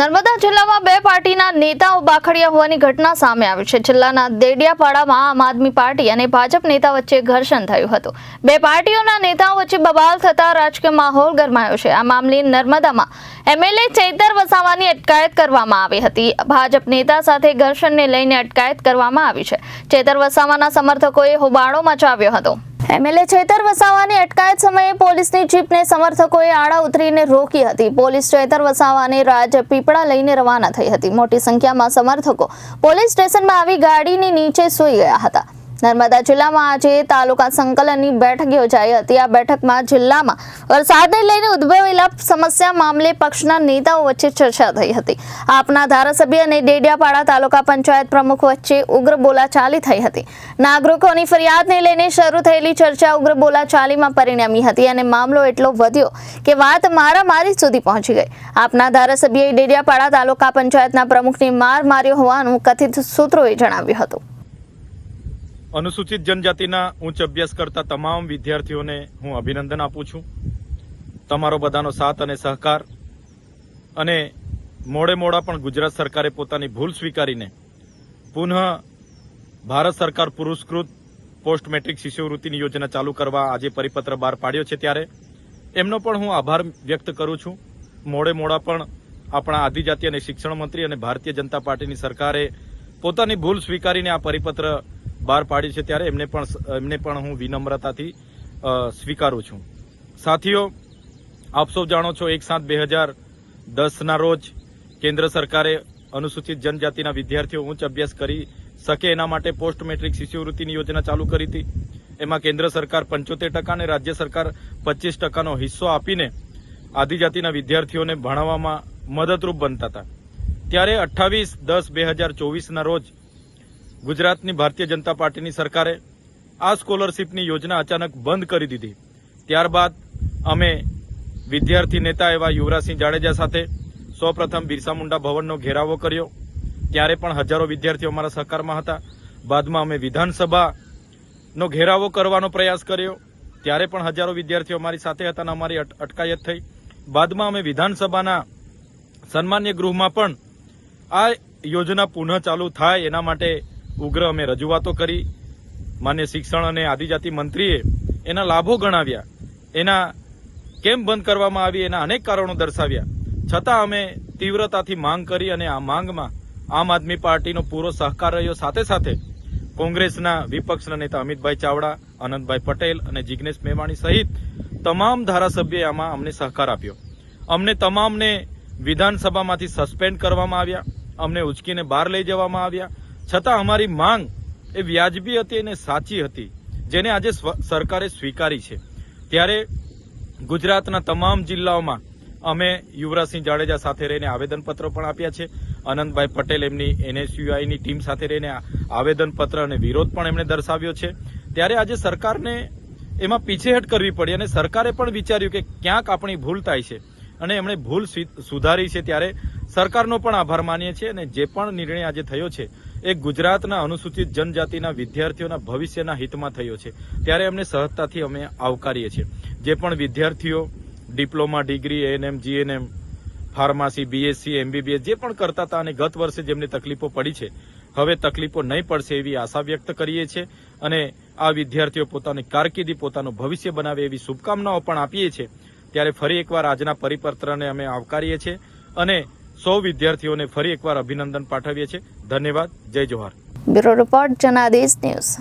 નર્મદા જિલ્લામાં બે પાર્ટીના નેતાઓ બાખડ્યા હોવાની ઘટના સામે આવી છે. જિલ્લાના દેડિયાપાડામાં આમ આદમી પાર્ટી અને ભાજપ નેતા વચ્ચે ઘર્ષણ થયું હતું. બે પાર્ટીઓના નેતાઓ વચ્ચે બબાલ થતા રાજકીય માહોલ ગરમાયો છે. આ મામલે નર્મદામાં એમએલએ ચૈતર વસાવાની અટકાયત કરવામાં આવી હતી. ભાજપ નેતા સાથે ઘર્ષણને લઈને અટકાયત કરવામાં આવી છે. ચૈતર વસાવાના સમર્થકોએ હોબાળો મચાવ્યો હતો. એમએલએ ચેતર વસાવાની અટકાયત સમયે પોલીસની જીપને સમર્થકોએ આડા ઉતરીને રોકી હતી. પોલીસ ચેતર વસાવાને રાજપીપળા લઈને રવાના થઈ હતી. મોટી સંખ્યામાં સમર્થકો પોલીસ સ્ટેશનમાં આવી ગાડીની નીચે સૂઈ ગયા હતા. નર્મદા જિલ્લામાં આજે તાલુકા સંકલનની બેઠક યોજાઈ હતી. આ બેઠકમાં જિલ્લામાં વરસાદને લઈને ઉદ્ભવેલા સમસ્યા મામલે પક્ષના નેતાઓ વચ્ચે ચર્ચા થઈ હતી. આપના ધારાસભ્ય અને ડેડિયાપાડા તાલુકા પંચાયત પ્રમુખ વચ્ચે ઉગ્ર બોલાચાલી થઈ હતી. નાગરિકોની ફરિયાદને લઈને શરૂ થયેલી ચર્ચા ઉગ્ર બોલાચાલીમાં પરિણમી હતી અને મામલો એટલો વધ્યો કે વાત મારામારી સુધી પહોંચી ગઈ. આપના ધારાસભ્યએ ડેડિયાપાડા તાલુકા પંચાયતના પ્રમુખને માર માર્યો હોવાનું કથિત સૂત્રોએ જણાવ્યું હતું. અનુસૂચિત જનજાતિના ઉચ્ચ અભ્યાસ કરતા તમામ વિદ્યાર્થીઓને હું અભિનંદન આપું છું. તમારો બધાનો સાથ અને સહકાર અને મોડે મોડા પણ ગુજરાત સરકારે પોતાની ભૂલ સ્વીકારીને પુનઃ ભારત સરકાર પુરસ્કૃત પોસ્ટ મેટ્રિક શિષ્યવૃત્તિની યોજના ચાલુ કરવા આજે પરિપત્ર બહાર પાડ્યો છે ત્યારે એમનો પણ હું આભાર વ્યક્ત કરું છું. મોડે મોડા પણ આપણા આદિજાતિ અને શિક્ષણ મંત્રી અને ભારતીય જનતા પાર્ટીની સરકારે પોતાની ભૂલ સ્વીકારીને આ પરિપત્ર બહાર પાડી છે ત્યારે એમને પણ એમને પણ હું વિનમ્રતાથી સ્વીકારું છું. સાથીઓ, આપ સૌ જાણો છો એક સાત બે હજાર દસના રોજ કેન્દ્ર સરકારે અનુસૂચિત જનજાતિના વિદ્યાર્થીઓ ઉચ્ચ અભ્યાસ કરી શકે એના માટે પોસ્ટ મેટ્રિક શિષ્યવૃત્તિની યોજના ચાલુ કરી હતી. એમાં કેન્દ્ર સરકાર પંચોતેર ટકા અને રાજ્ય સરકાર પચીસ ટકાનો હિસ્સો આપીને આદિજાતિના વિદ્યાર્થીઓને ભણાવવામાં મદદરૂપ બનતા હતા. ત્યારે અઠ્ઠાવીસ દસ બે હજાર ચોવીસના રોજ ગુજરાતની ભારતીય જનતા પાર્ટીની સરકારે આ સ્કોલરશીપની યોજના અચાનક બંધ કરી દીધી. ત્યારબાદ અમે વિદ્યાર્થી નેતા એવા યુવરાજસિંહ જાડેજા સાથે સૌપ્રથમ બિરસા મુંડા ભવનનો ઘેરાવો કર્યો. ત્યારે પણ હજારો વિદ્યાર્થીઓ અમારા સહકારમાં હતા. બાદમાં અમે વિધાનસભાનો ઘેરાવો કરવાનો પ્રયાસ કર્યો. ત્યારે પણ હજારો વિદ્યાર્થીઓ અમારી સાથે હતા અને અમારી અટકાયત થઈ. બાદમાં અમે વિધાનસભાના સન્માન્ય ગૃહમાં પણ આ યોજના પુનઃ ચાલુ થાય એના માટે ઉગ્ર અમે રજૂઆતો કરી. માન્ય શિક્ષણ અને આદિજાતિ મંત્રીએ એના લાભો ગણાવ્યા. એના કેમ બંધ કરવામાં આવી એના અનેક કારણો દર્શાવ્યા. છતાં અમે તીવ્રતાથી માંગ કરી અને આ માંગમાં આમ આદમી પાર્ટીનો પૂરો સહકાર રહ્યો. સાથે સાથે કોંગ્રેસના વિપક્ષના નેતા અમિતભાઈ ચાવડા, આનંદભાઈ પટેલ અને જિગ્નેશ મેવાણી સહિત તમામ ધારાસભ્યોએ આમાં અમને સહકાર આપ્યો. અમને તમામને વિધાનસભામાંથી સસ્પેન્ડ કરવામાં આવ્યા. અમને ઉચકીને બહાર લઈ જવામાં આવ્યા. છતાં અમારી માંગ એ વ્યાજબી હતી અને સાચી હતી, જેને આજે સરકારે સ્વીકારી છે. ત્યારે ગુજરાતના તમામ જિલ્લાઓમાં અમે યુવરાજસિંહ જાડેજા સાથે રહીને આવેદનપત્ર પણ આપ્યા છે. આનંદભાઈ પટેલ એમની એનએસયુઆઈની ટીમ સાથે રહીને આવેદનપત્ર અને વિરોધ પણ એમણે દર્શાવ્યો છે. ત્યારે આજે સરકારને એમાં પીછેહટ કરવી પડી અને સરકારે પણ વિચાર્યું કે ક્યાંક આપણી ભૂલ થાય છે અને એમણે ભૂલ સુધારી છે ત્યારે સરકારનો પણ આભાર માનીએ છીએ અને જે પણ નિર્ણય આજે થયો છે એ ગુજરાતના અનુસૂચિત જનજાતિના વિદ્યાર્થીઓના ભવિષ્યના હિતમાં થયો છે. ત્યારે એમને સહજતાથી અમે આવકારીએ છીએ. જે પણ વિદ્યાર્થીઓ diploma, degree ANM GNM pharmacy BSc MBBS જે પણ કરતા હતા અને ગત વર્ષે જેમની તકલીફો પડી છે, હવે તકલીફો નહીં પડશે એવી આશા વ્યક્ત કરીએ છીએ અને આ વિદ્યાર્થીઓ પોતાની કારકિર્દી, પોતાનું ભવિષ્ય બનાવે એવી શુભકામનાઓ પણ આપીએ છીએ. ત્યારે ફરી એકવાર આજના પરિપત્રને અમે આવકારીએ છીએ અને સૌ વિદ્યાર્થીઓને ફરી એકવાર અભિનંદન પાઠવીએ છીએ. ધન્યવાદ. જય જોહાર બ્યુરો રિપોર્ટ જનાદેશ ન્યૂઝ.